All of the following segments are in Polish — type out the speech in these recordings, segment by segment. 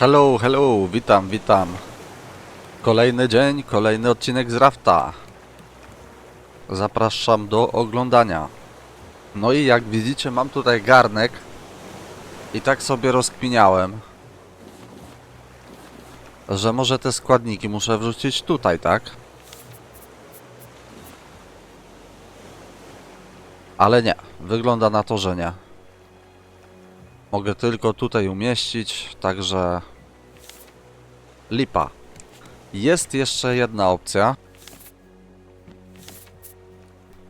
Hello, hello, witam, witam. Kolejny dzień, kolejny odcinek z Rafta. Zapraszam do oglądania. No i jak widzicie, mam tutaj garnek. I tak sobie rozkminiałem, że może te składniki muszę wrzucić tutaj, tak? Ale nie, wygląda na to, że nie. Mogę tylko tutaj umieścić, także lipa. Jest jeszcze jedna opcja.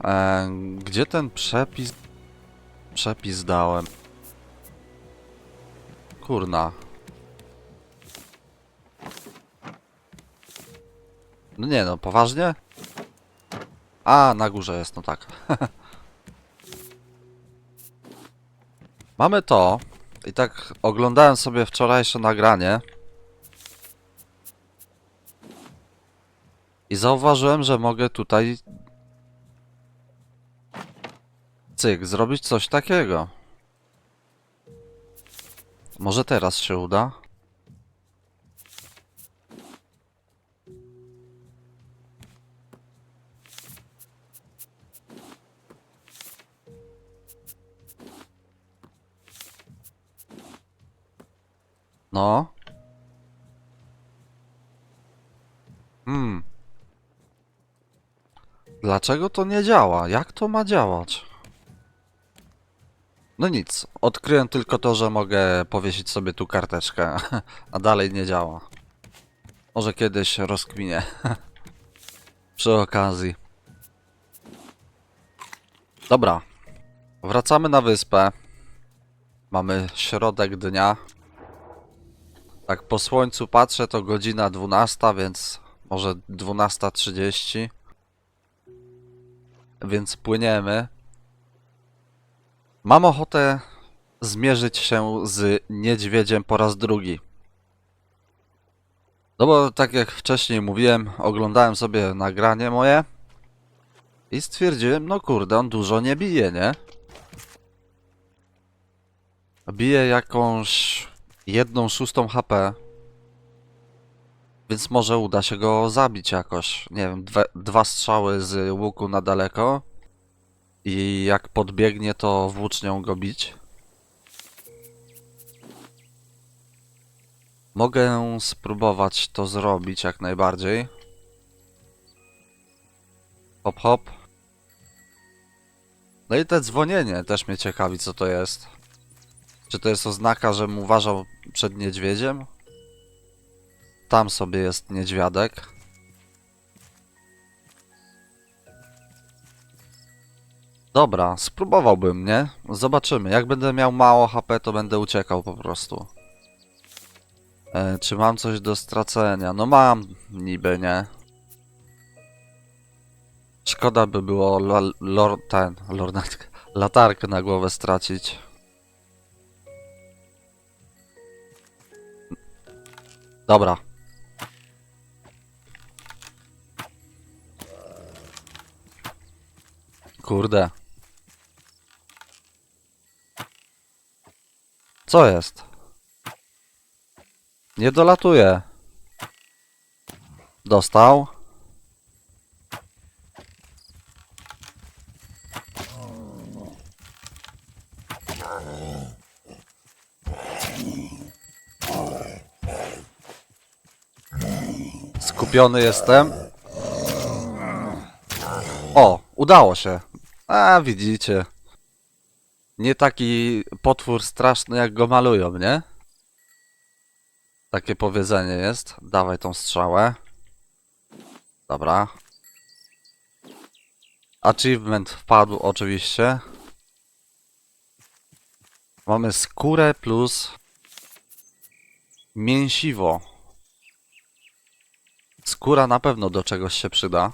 E, gdzie ten przepis? Przepis dałem. Kurna. No nie no, poważnie? A, na górze jest, no tak. Mamy to. I tak oglądałem sobie wczorajsze nagranie. I zauważyłem, że mogę tutaj cyk, zrobić coś takiego. Może teraz się uda? No. Hmm. Dlaczego to nie działa? Jak to ma działać? No nic, odkryłem tylko to, że mogę powiesić sobie tu karteczkę, a dalej nie działa. Może kiedyś rozkminię. Przy okazji. Dobra. Wracamy na wyspę. Mamy środek dnia. Tak po słońcu patrzę, to godzina 12, więc może 12.30. Więc płyniemy. Mam ochotę zmierzyć się z niedźwiedziem po raz drugi. No bo tak jak wcześniej mówiłem, oglądałem sobie nagranie moje i stwierdziłem, no kurde, on dużo nie bije, nie? Bije jakąś jedną szóstą HP. Więc może uda się go zabić jakoś. Nie wiem, dwa, strzały z łuku na daleko. I jak podbiegnie, to włócznią go bić. Mogę spróbować to zrobić jak najbardziej. Hop, hop. No i te dzwonienie też mnie ciekawi, co to jest. Czy to jest oznaka, żebym uważał przed niedźwiedziem? Tam sobie jest niedźwiadek. Dobra, spróbowałbym, nie? Zobaczymy. Jak będę miał mało HP, to będę uciekał po prostu. E, czy mam coś do stracenia? No mam, niby, nie? Szkoda by było lor, ten, lornetkę, latarkę na głowę stracić. Dobra. Kurde. Co jest? Nie dolatuje. Dostał. Skupiony jestem. O, udało się. A, widzicie. Nie taki potwór straszny, jak go malują, nie? Takie powiedzenie jest. Dawaj tą strzałę. Dobra. Achievement wpadł oczywiście. Mamy skórę plus mięsiwo. Skóra na pewno do czegoś się przyda.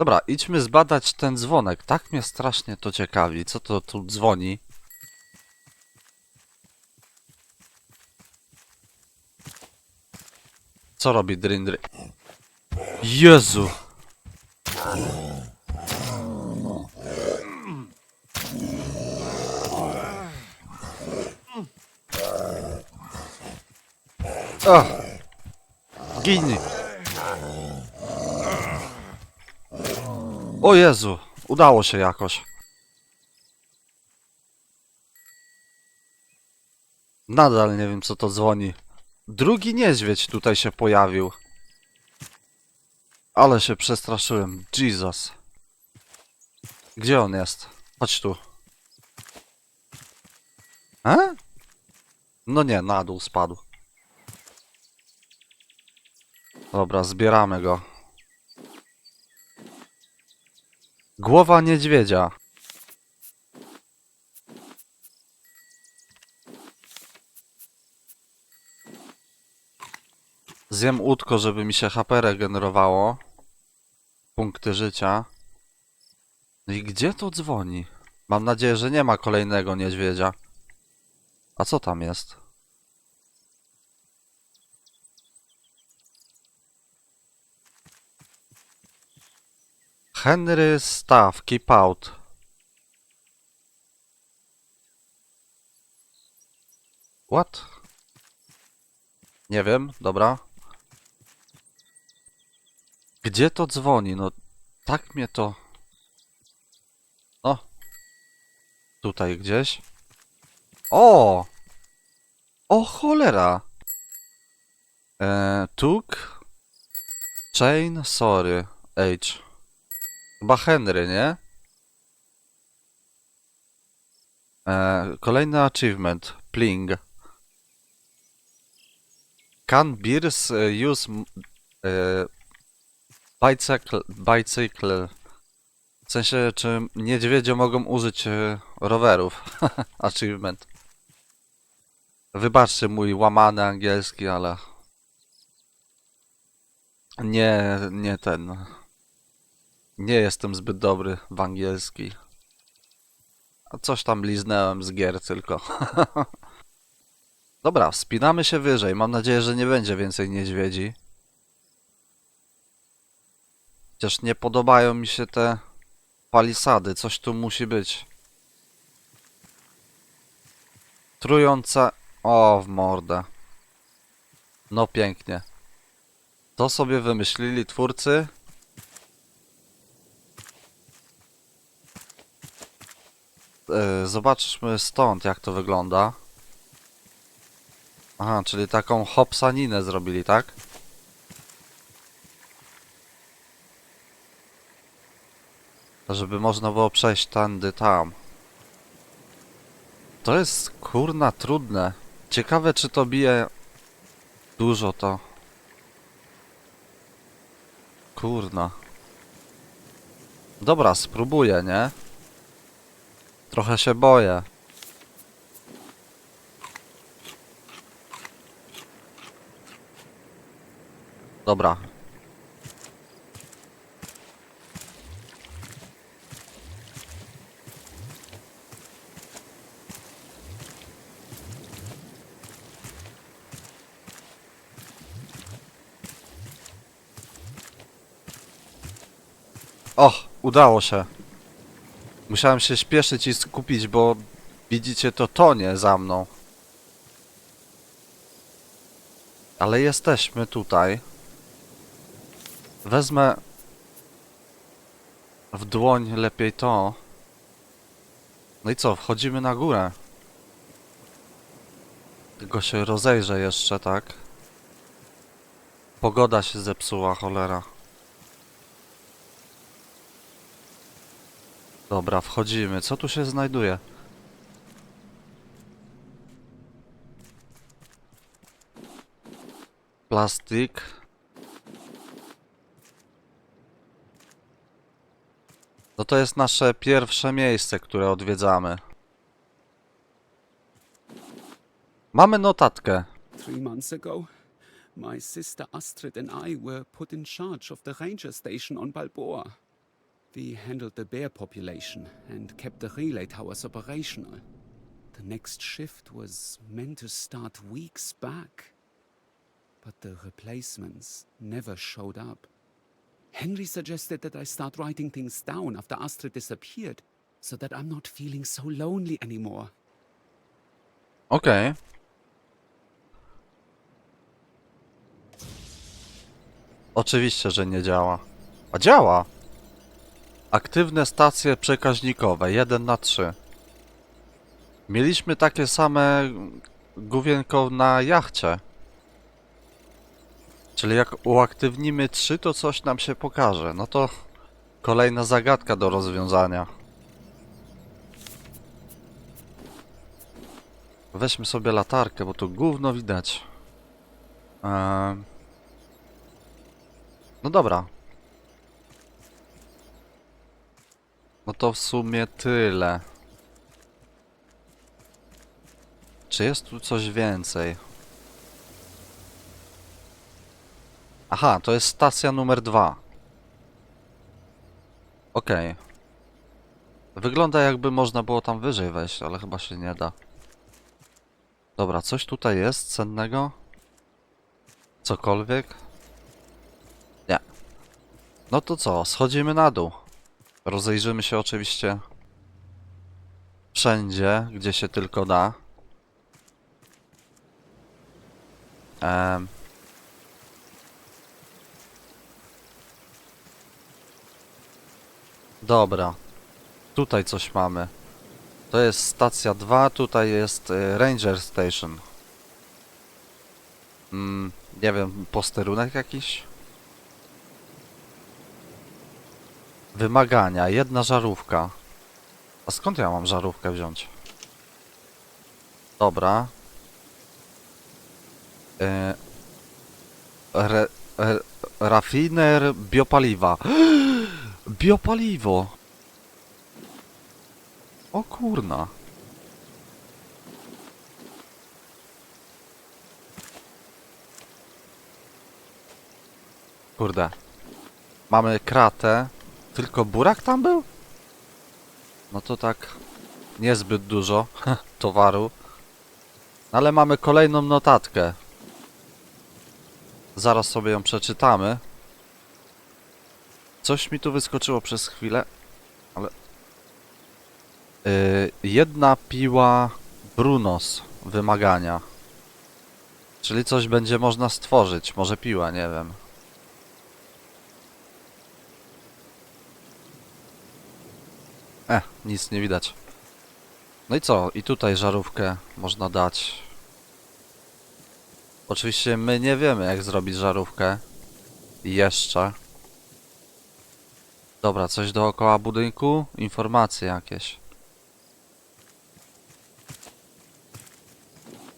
Dobra, idźmy zbadać ten dzwonek. Tak mnie strasznie to ciekawi. Co to tu dzwoni? Co robi Drindry? Jezu! Ach. Gini. O Jezu, udało się jakoś. Nadal nie wiem co to dzwoni. Drugi niedźwiedź tutaj się pojawił. Ale się przestraszyłem. Jesus. Gdzie on jest? Chodź tu. E? No nie, na dół spadł. Dobra, zbieramy go. Głowa niedźwiedzia. Zjem łódko, żeby mi się HP regenerowało. Punkty życia. No i gdzie to dzwoni? Mam nadzieję, że nie ma kolejnego niedźwiedzia. A co tam jest? Henry Staff, keep out. What? Nie wiem, dobra. Gdzie to dzwoni? No, tak mnie to... O! Tutaj gdzieś. O! O cholera! E, took. Chain, sorry. H. Chyba Henry, nie? E, kolejny achievement. Pling. Can beers e, use e, bicycle, bicycle? W sensie, czy niedźwiedzie mogą użyć e, rowerów? Achievement. Wybaczcie mój łamany angielski, ale... Nie, nie ten... Nie jestem zbyt dobry w angielski. A coś tam liznęłem z gier tylko. Dobra, wspinamy się wyżej. Mam nadzieję, że nie będzie więcej niedźwiedzi. Chociaż nie podobają mi się te palisady. Coś tu musi być. Trujące... O, w mordę. No pięknie. To sobie wymyślili twórcy. Zobaczmy stąd, jak to wygląda. Aha, czyli taką hopsaninę zrobili, tak? Żeby można było przejść tędy tam. To jest kurna trudne. Ciekawe czy to bije dużo to. Kurna. Dobra, spróbuję, nie? Trochę się boję. Dobra. O, udało się. Musiałem się śpieszyć i skupić, bo widzicie to tonie za mną. Ale jesteśmy tutaj. Wezmę w dłoń lepiej to. No i co, wchodzimy na górę. Tylko się rozejrzę jeszcze, tak? Pogoda się zepsuła, cholera. Dobra, wchodzimy. Co tu się znajduje? Plastik. No to jest nasze pierwsze miejsce, które odwiedzamy. Mamy notatkę. Three months ago, my sister Astrid and I were put in charge of the ranger station on Balboa. We handled the bear population and kept the relay towers operational. The next shift was meant to start weeks back. But the replacements never showed up. Henry suggested that I start writing things down after Astrid disappeared, so that I'm not feeling so lonely anymore. Okay. Oczywiście, że nie działa. A działa! Aktywne stacje przekaźnikowe 1 na 3. Mieliśmy takie same główienko na jachcie. Czyli jak uaktywnimy 3, to coś nam się pokaże. No to kolejna zagadka do rozwiązania. Weźmy sobie latarkę, bo tu gówno widać. Ehm. No dobra. No to w sumie tyle. Czy jest tu coś więcej? Aha, to jest stacja numer dwa. Okej. Wygląda jakby można było tam wyżej wejść, ale chyba się nie da. Dobra, coś tutaj jest cennego? Cokolwiek? Nie. No to co, schodzimy na dół. Rozejrzymy się oczywiście wszędzie, gdzie się tylko da. Em. Dobra. Tutaj coś mamy. To jest stacja 2, tutaj jest y, Ranger Station. Mm, nie wiem, posterunek jakiś? Wymagania, jedna żarówka. A skąd ja mam żarówkę wziąć? Dobra. E, re, re, rafiner biopaliwa. Biopaliwo! O kurna. Kurde. Mamy kratę. Tylko burak tam był? No to tak niezbyt dużo towaru. Ale mamy kolejną notatkę. Zaraz sobie ją przeczytamy. Coś mi tu wyskoczyło przez chwilę, ale... Yy, jedna piła Brunos wymagania. Czyli coś będzie można stworzyć. Może piła, nie wiem. E, nic nie widać. No i co? I tutaj żarówkę można dać. Oczywiście my nie wiemy jak zrobić żarówkę. Jeszcze. Dobra, coś dookoła budynku? Informacje jakieś.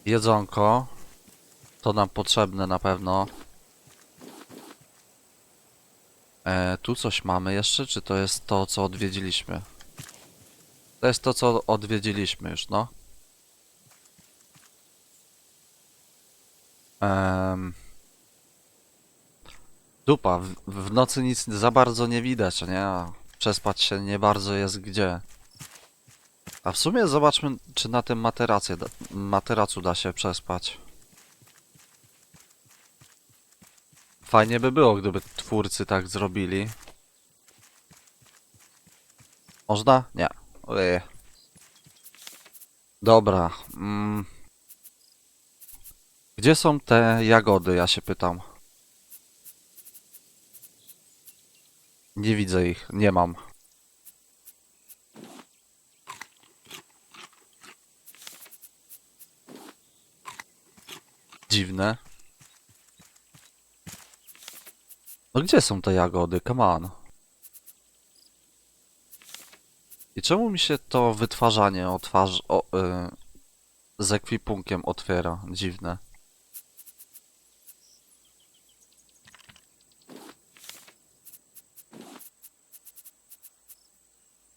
Jedzonko. To nam potrzebne na pewno. E, tu coś mamy jeszcze, czy to jest to, co odwiedziliśmy? To jest to, co odwiedziliśmy już, no. Em. Dupa, w, w nocy nic za bardzo nie widać, nie? A Przespać się nie bardzo jest gdzie. A w sumie zobaczmy, czy na tym materacie, materacu da się przespać. Fajnie by było, gdyby twórcy tak zrobili. Można? Nie. Dobra. Mm. Gdzie są te jagody, ja się pytam. Nie widzę ich, nie mam. Dziwne. No gdzie są te jagody? Come on. I czemu mi się to wytwarzanie otwarz... O, y... z ekwipunkiem otwiera? Dziwne.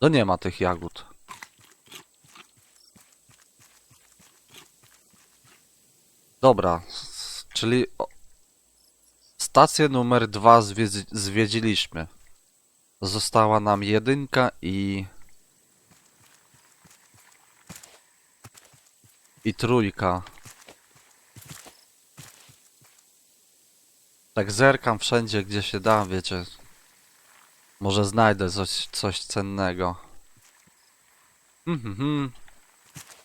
No nie ma tych jagód. Dobra, czyli stację numer dwa zwiedz- zwiedziliśmy. Została nam jedynka i... I trójka. Tak zerkam wszędzie, gdzie się da, wiecie. Może znajdę coś, coś cennego. Mhm, mhm.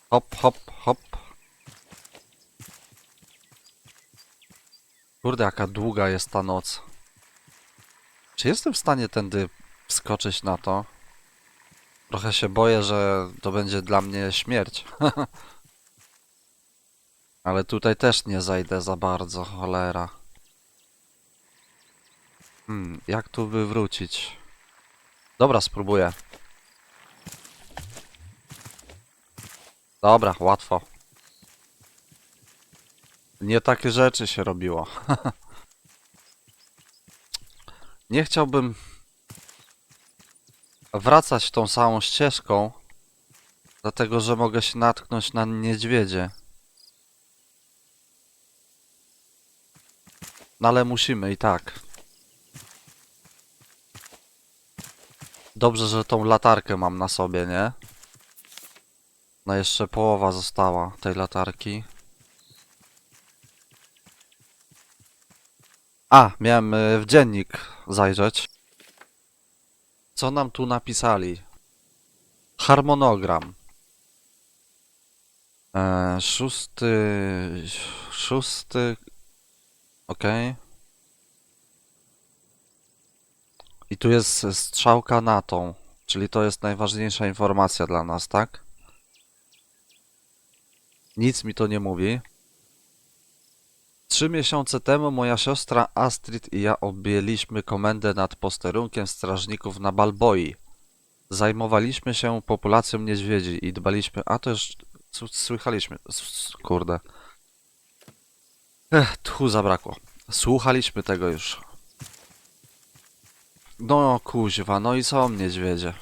Hop, hop, hop. Kurde, jaka długa jest ta noc. Czy jestem w stanie tędy wskoczyć na to? Trochę się boję, że to będzie dla mnie śmierć. Ale tutaj też nie zajdę za bardzo, cholera. Hmm, jak tu wywrócić? Dobra, spróbuję. Dobra, łatwo. Nie takie rzeczy się robiło. Nie chciałbym wracać tą samą ścieżką, dlatego że mogę się natknąć na niedźwiedzie. No ale musimy i tak. Dobrze, że tą latarkę mam na sobie, nie? No jeszcze połowa została tej latarki. A, miałem y, w dziennik zajrzeć. Co nam tu napisali? Harmonogram. E, szósty... Szósty... Okej. I tu jest strzałka na tą, czyli to jest najważniejsza informacja dla nas, tak? Nic mi to nie mówi. Trzy miesiące temu moja siostra Astrid i ja objęliśmy komendę nad posterunkiem strażników na Balboi. Zajmowaliśmy się populacją niedźwiedzi i dbaliśmy... A to już słychaliśmy. Kurde. Ech, tchu zabrakło. Słuchaliśmy tego już. No kuźwa, no i są niedźwiedzie.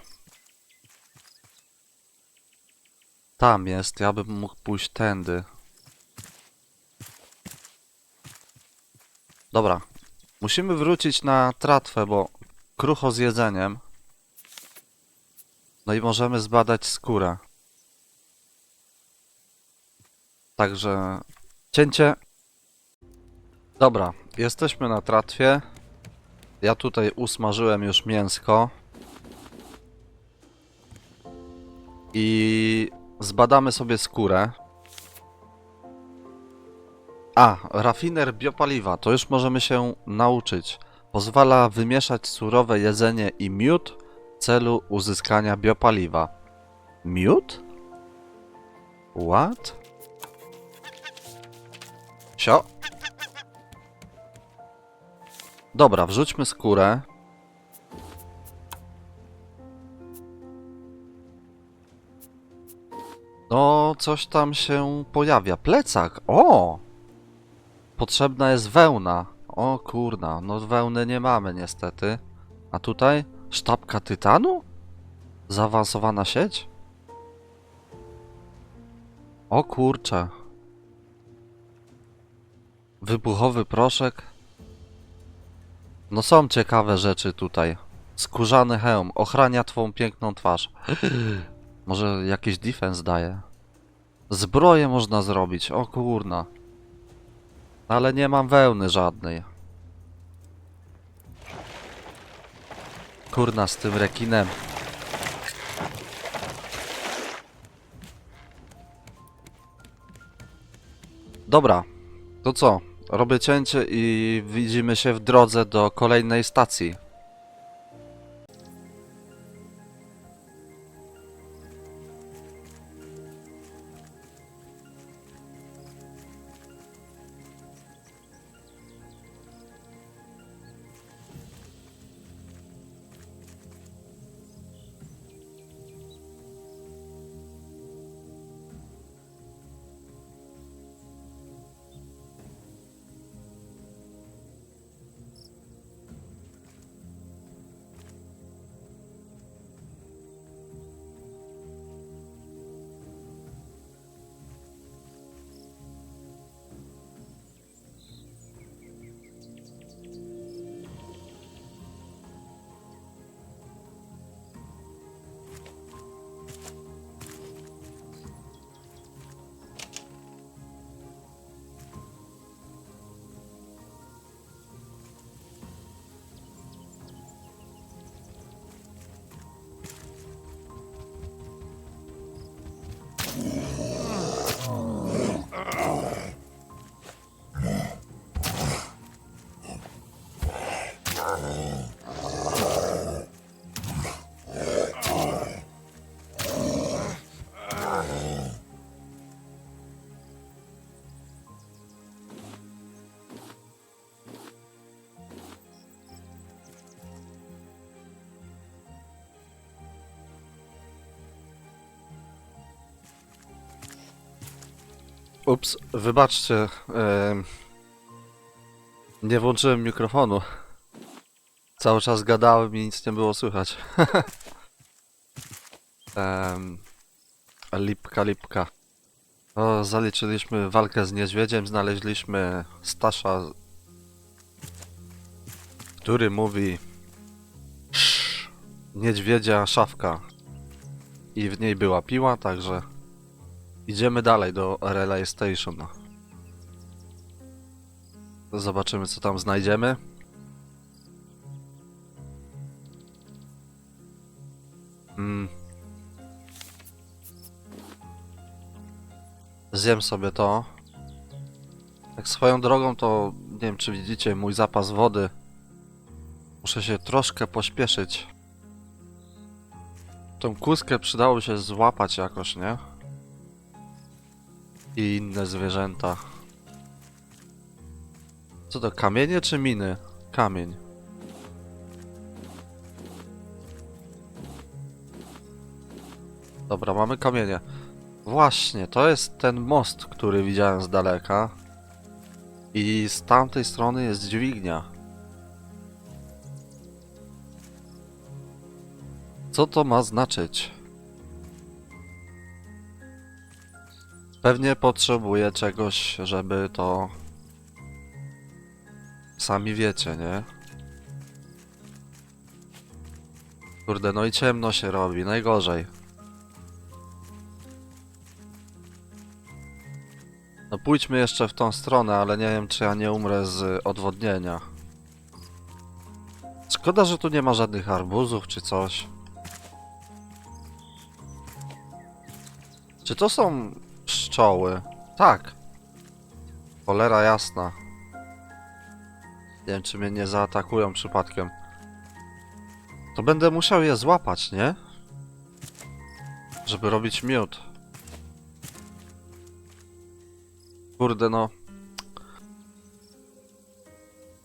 Tam jest, ja bym mógł pójść tędy. Dobra, musimy wrócić na tratwę, bo krucho z jedzeniem. No i możemy zbadać skórę. Także cięcie. Dobra, jesteśmy na tratwie. Ja tutaj usmażyłem już mięsko. I zbadamy sobie skórę. A, rafiner biopaliwa, to już możemy się nauczyć. Pozwala wymieszać surowe jedzenie i miód w celu uzyskania biopaliwa. Miód? What? Sio. Dobra, wrzućmy skórę. No, coś tam się pojawia. Plecak! O! Potrzebna jest wełna. O kurna, no wełny nie mamy niestety. A tutaj? Sztabka tytanu? Zaawansowana sieć? O kurcze. Wybuchowy proszek. No są ciekawe rzeczy tutaj. Skórzany hełm ochrania twą piękną twarz. Może jakiś defense daje. Zbroję można zrobić, o kurna. Ale nie mam wełny żadnej. Kurna z tym rekinem. Dobra, to co? Robię cięcie i widzimy się w drodze do kolejnej stacji. Ups, wybaczcie. Yy, nie włączyłem mikrofonu. Cały czas gadałem i nic nie było słychać. Em, lipka, lipka. O, zaliczyliśmy walkę z niedźwiedziem, znaleźliśmy Stasza, który mówi "Sz, niedźwiedzia szafka. I w niej była piła, także idziemy dalej do Relay Station. Zobaczymy co tam znajdziemy. Mm. Zjem sobie to. Tak swoją drogą to nie wiem czy widzicie mój zapas wody. Muszę się troszkę pośpieszyć. Tą kuskę przydało się złapać jakoś, nie? I inne zwierzęta. Co to, kamienie czy miny? Kamień. Dobra, mamy kamienie. Właśnie, to jest ten most, który widziałem z daleka. I z tamtej strony jest dźwignia. Co to ma znaczyć? Pewnie potrzebuję czegoś, żeby to... Sami wiecie, nie? Kurde, no i ciemno się robi, najgorzej. Pójdźmy jeszcze w tą stronę, ale nie wiem czy ja nie umrę z odwodnienia. Szkoda, że tu nie ma żadnych arbuzów czy coś. Czy to są pszczoły? Tak. Cholera jasna. Nie wiem, czy mnie nie zaatakują przypadkiem. To będę musiał je złapać, nie? Żeby robić miód. Kurde, no.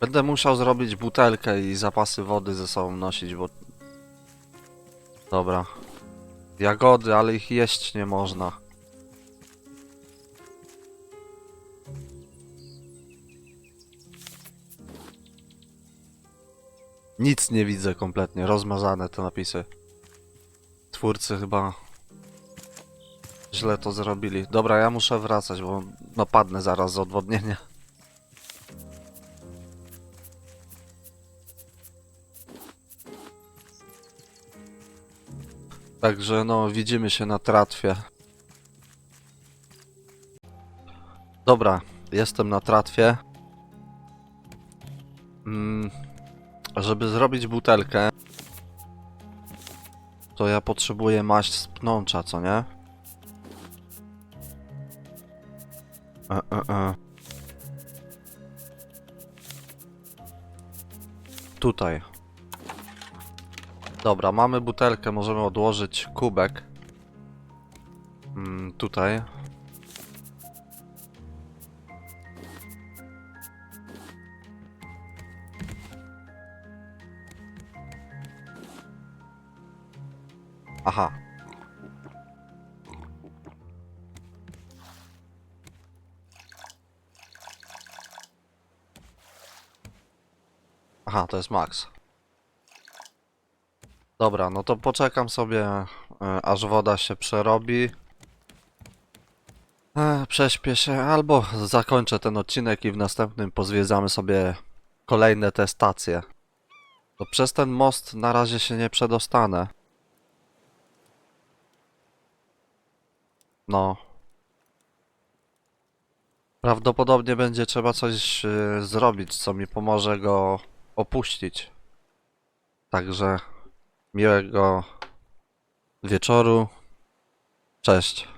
Będę musiał zrobić butelkę i zapasy wody ze sobą nosić, bo... Dobra. Jagody, ale ich jeść nie można. Nic nie widzę kompletnie, rozmazane te napisy. Twórcy chyba źle to zrobili. Dobra, ja muszę wracać, bo no padnę zaraz z odwodnienia. Także no, widzimy się na tratwie. Dobra, jestem na tratwie. Mm, żeby zrobić butelkę, to ja potrzebuję maść z pnącza, co nie? E, e, e. Tutaj. Dobra, mamy butelkę, możemy odłożyć kubek. Mm, tutaj. Aha. Aha, to jest max. Dobra, no to poczekam sobie, e, aż woda się przerobi. E, prześpię się, albo zakończę ten odcinek i w następnym pozwiedzamy sobie kolejne te stacje. To przez ten most na razie się nie przedostanę. No. Prawdopodobnie będzie trzeba coś e, zrobić, co mi pomoże go opuścić. Także miłego wieczoru. Cześć.